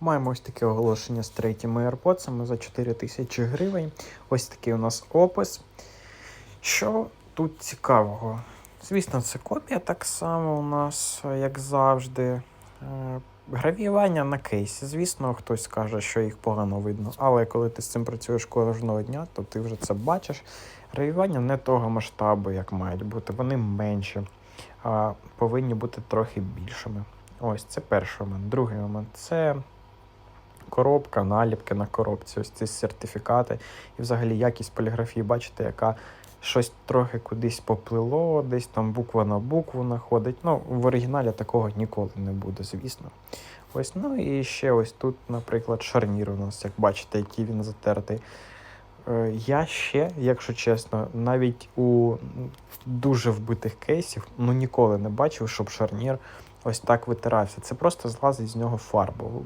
Маємо ось таке оголошення з третіми AirPods за 4 тисячі гривень. Ось такий у нас опис. Що тут цікавого? Звісно, це копія так само у нас, як завжди. Е, Гравіювання на кейсі. Звісно, хтось скаже, що їх погано видно. Але коли ти з цим працюєш кожного дня, то ти вже це бачиш. Гравіювання не того масштабу, як мають бути. Вони менші, а повинні бути трохи більшими. Ось це перший момент. Другий момент це коробка, наліпки на коробці, ось ці сертифікати. І взагалі якість поліграфії, бачите, яка щось трохи кудись поплило, десь там буква на букву находить. Ну, в оригіналі такого ніколи не буде, звісно. Ось, ну і ще ось тут, наприклад, шарнір у нас, як бачите, який він затертий. Е, Я ще, якщо чесно, навіть у дуже вбитих кейсів ну ніколи не бачив, щоб шарнір ось так витирався. Це просто злазить з нього фарба.